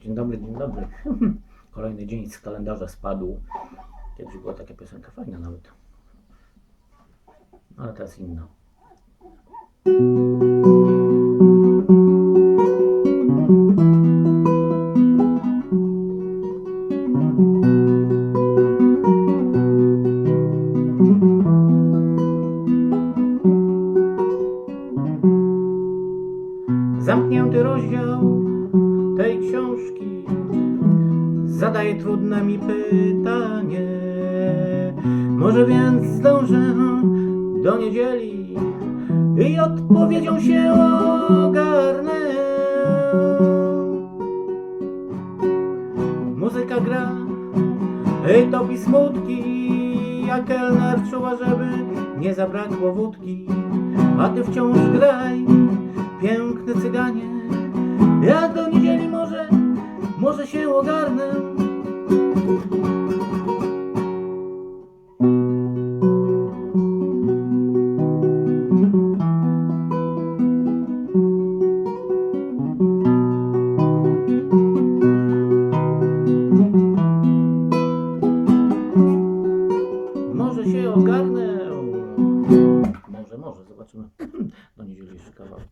Dzień dobry, dzień dobry. Kolejny dzień z kalendarza spadł. Kiedyś była taka piosenka fajna nawet. Ale teraz inna. Zamknięty rozdział tej książki zadaje trudne mi pytanie. Może więc zdążę do niedzieli i odpowiedzią się ogarnę. Muzyka gra i topi smutki, a kelner czuwa, żeby nie zabrakło wódki. A ty wciąż graj, piękny cyganie. Może się ogarnę. Może ogarnę. Może, może, zobaczymy. Do niedzieli jeszcze kawałek.